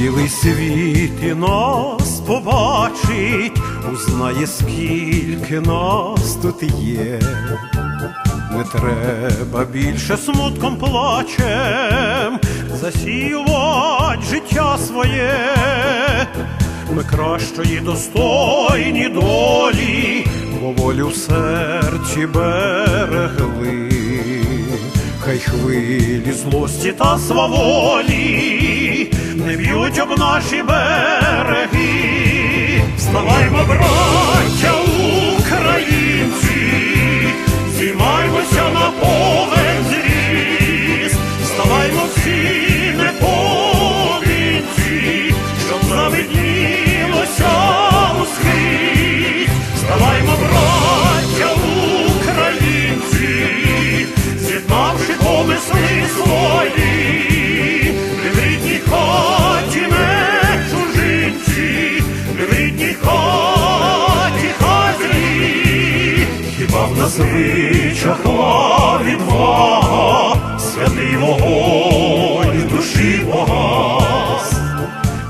Білий світ і нас побачить, узнає, скільки нас тут є. Не треба більше смутком плачем засіювать життя своє. Ми кращої достойні долі, бо волю в серці берегли. Хай хвилі злості та сваволі не б'ють об наші береги. Вставаймо, браття всі непомінці, щоб завиднілося ускрізь. Вставаймо, браття українці, з'єднавши помисли свої, ми в хаті не чужинці, ми в хаті хазі, хіба в нас вичахла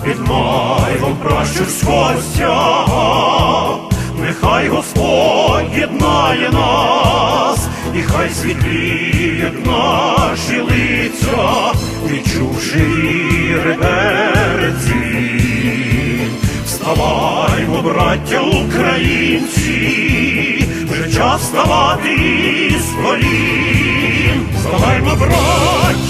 під майвом пращурського стяга, нехай Господь єднає нас, і хай світліють наші лиця, відчувши віри береці. Вставаймо, браття українці, вже час вставати з колін. Вставаймо, браття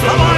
Come on.